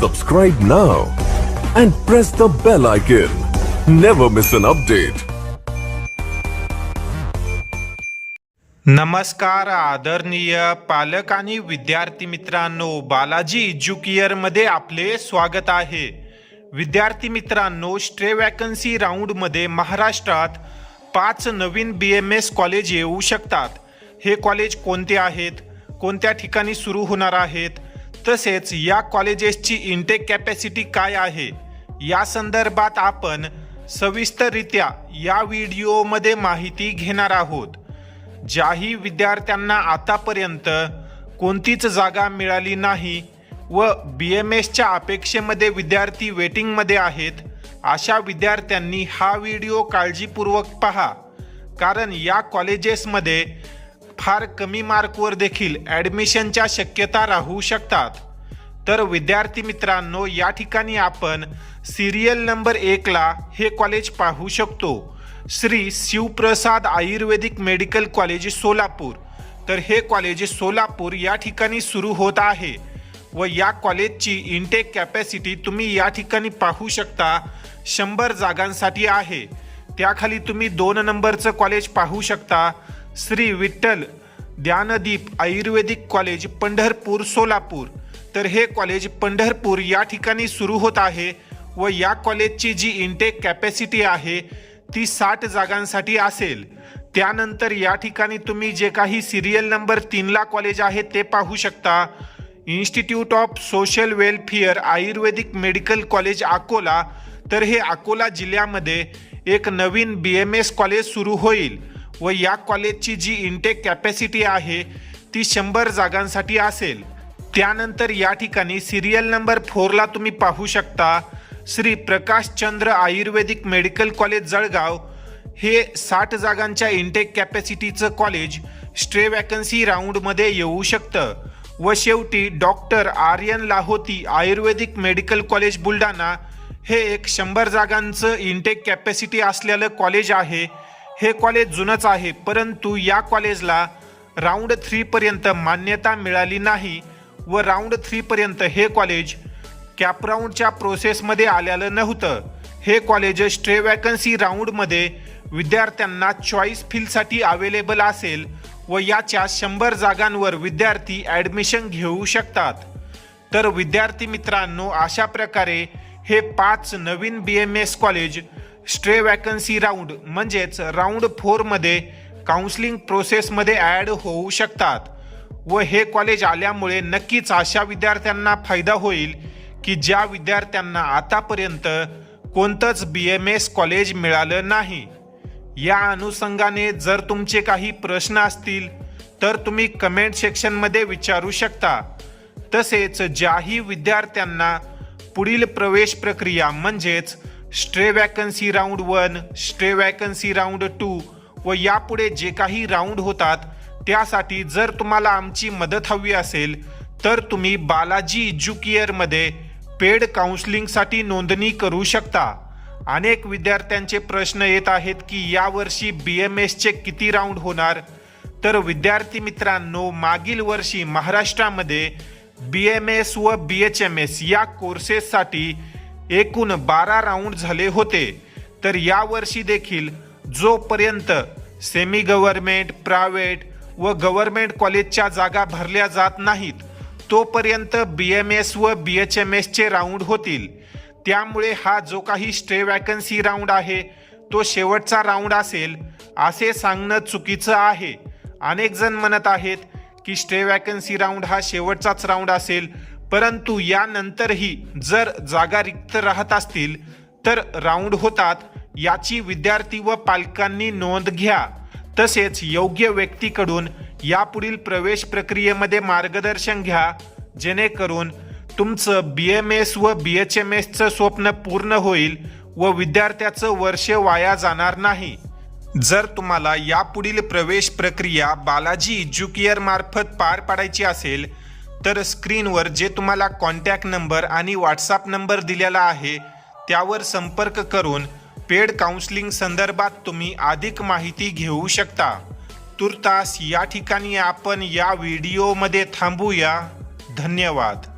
Subscribe now and press the bell icon. Never miss an update. नमस्कार आदरणीय पालक आणि विद्यार्थी मित्रांनो बालाजी एज्युकियरमध्ये आपले स्वागत आहे विद्यार्थी मित्रांनो स्ट्रे वॅकन्सी राऊंडमध्ये महाराष्ट्रात पाच नवीन बी एम एस कॉलेज येऊ शकतात हे कॉलेज कोणते आहेत कोणत्या ठिकाणी सुरू होणार आहेत तसेच या कॉलेजेसची इंटेक कॅपॅसिटी काय आहे? या संदर्भात आपण सविस्तररित्या या व्हिडिओमध्ये माहिती घेणार आहोत. ज्याही विद्यार्थ्यांना आतापर्यंत कोणतीच जागा मिळाली नाही व बी एम एसच्या अपेक्षेमध्ये विद्यार्थी वेटिंगमध्ये आहेत अशा विद्यार्थ्यांनी हा व्हिडिओ काळजीपूर्वक पहा. कारण या कॉलेजेसमध्ये फार कमी मार्कवर देखील ॲडमिशनच्या शक्यता राहू शकतात. तर विद्यार्थी मित्रांनो या ठिकाणी आपण सिरियल नंबर एकला हे कॉलेज पाहू शकतो. Shri Shivprasad Ayurvedic medical college Solapur. तर हे कॉलेज सोलापूर या ठिकाणी सुरू होत आहे व या कॉलेजची इंटेक कॅपॅसिटी तुम्ही या ठिकाणी पाहू शकता शंभर जागांसाठी आहे. त्याखाली तुम्ही दोन नंबरचं कॉलेज पाहू शकता. श्री विठ्ठल ज्ञानदीप आयुर्वेदिक कॉलेज पंढरपूर सोलापूर. तर हे कॉलेज पंढरपूर या ठिकाणी सुरू होत आहे व या कॉलेजची जी इंटेक कॅपॅसिटी आहे ती साठ जागांसाठी असेल. त्यानंतर या ठिकाणी तुम्ही जे काही सिरियल नंबर तीनला कॉलेज आहे ते पाहू शकता. Institute of social welfare Ayurvedic medical college Akola. तर हे अकोला जिल्ह्यामध्ये एक नवीन बी एम एस कॉलेज सुरू होईल. व या कॉलेजची जी इंटेक कॅपॅसिटी आहे ती शंभर जागांसाठी असेल. त्यानंतर या ठिकाणी सिरियल नंबर फोरला तुम्ही पाहू शकता श्री प्रकाशचंद्र आयुर्वेदिक मेडिकल कॉलेज जळगाव. हे साठ जागांच्या इंटेक कॅपॅसिटीचं कॉलेज स्ट्रे वॅकन्सी राऊंडमध्ये येऊ शकतं. व शेवटी doctor Aryan Lahoti Ayurvedic medical college Buldhana हे एक शंभर जागांचं इंटेक कॅपॅसिटी असलेलं कॉलेज आहे. हे कॉलेज जुनंच आहे परंतु या कॉलेजला राऊंड थ्रीपर्यंत मान्यता मिळाली नाही व राऊंड थ्रीपर्यंत हे कॉलेज कॅपराऊंडच्या प्रोसेसमध्ये आलेलं नव्हतं. हे कॉलेज स्ट्रे वॅकन्सी राऊंडमध्ये विद्यार्थ्यांना चॉईस फीलसाठी अवेलेबल असेल व याच्या शंभर जागांवर विद्यार्थी ॲडमिशन घेऊ शकतात. तर विद्यार्थी मित्रांनो अशा प्रकारे हे पाच नवीन B M S college stray vacancy round म्हणजेच राऊंड फोरमध्ये काउन्सिलिंग प्रोसेसमध्ये ॲड होऊ शकतात. व हे कॉलेज आल्यामुळे नक्कीच अशा विद्यार्थ्यांना फायदा होईल की ज्या विद्यार्थ्यांना आतापर्यंत कोणतंच बी एम एस कॉलेज मिळालं नाही. या अनुषंगाने जर तुमचे काही प्रश्न असतील तर तुम्ही कमेंट सेक्शनमध्ये विचारू शकता. तसेच ज्याही विद्यार्थ्यांना पुढील प्रवेश प्रक्रिया म्हणजेच stray vacancy round one stray vacancy round two व यापुढे जे काही राऊंड होतात त्यासाठी जर तुम्हाला आमची मदत हवी असेल तर तुम्ही बालाजी एज्युकियरमध्ये पेड काउन्सिलिंगसाठी नोंदणी करू शकता. अनेक विद्यार्थ्यांचे प्रश्न येत आहेत की यावर्षी बी एम एसचे किती राऊंड होणार? तर विद्यार्थी मित्रांनो मागील वर्षी महाराष्ट्रामध्ये बी एम एस व बी एच एम एस या कोर्सेससाठी एकूण बारा राऊंड झाले होते. तर यावर्षी देखील जोपर्यंत सेमी गव्हर्मेंट प्रायव्हेट व गव्हर्मेंट कॉलेजच्या जागा भरल्या जात नाहीत तोपर्यंत बी एम एस व बी एच एम एसचे राऊंड होतील. त्यामुळे हा जो काही स्टे वॅकन्सी राऊंड आहे तो शेवटचा राऊंड असेल असे सांगणं चुकीचं आहे. अनेक जण म्हणत आहेत की स्टे वॅकन्सी राऊंड हा शेवटचाच राऊंड असेल परंतु यानंतरही जर जागा रिक्त राहत असतील तर राऊंड होतात याची विद्यार्थी व पालकांनी नोंद घ्या. तसेच योग्य व्यक्तीकडून यापुढील प्रवेश प्रक्रियेमध्ये मार्गदर्शन घ्या जेणेकरून तुमचं बी एम एस व बी एच एम एसचं स्वप्न पूर्ण होईल व विद्यार्थ्याचं वर्ष वाया जाणार नाही. जर तुम्हाला यापुढील प्रवेश प्रक्रिया बालाजी एज्युकियर मार्फत पार पाडायची असेल तर स्क्रीनवर जे तुम्हाला कॉन्टॅक्ट नंबर आणि व्हॉट्सअप नंबर दिलेला आहे त्यावर संपर्क करून पेड काउन्सिलिंग संदर्भात तुम्ही अधिक माहिती घेऊ शकता. तुर्तास या ठिकाणी आपण या व्हिडिओमध्ये थांबूया. धन्यवाद.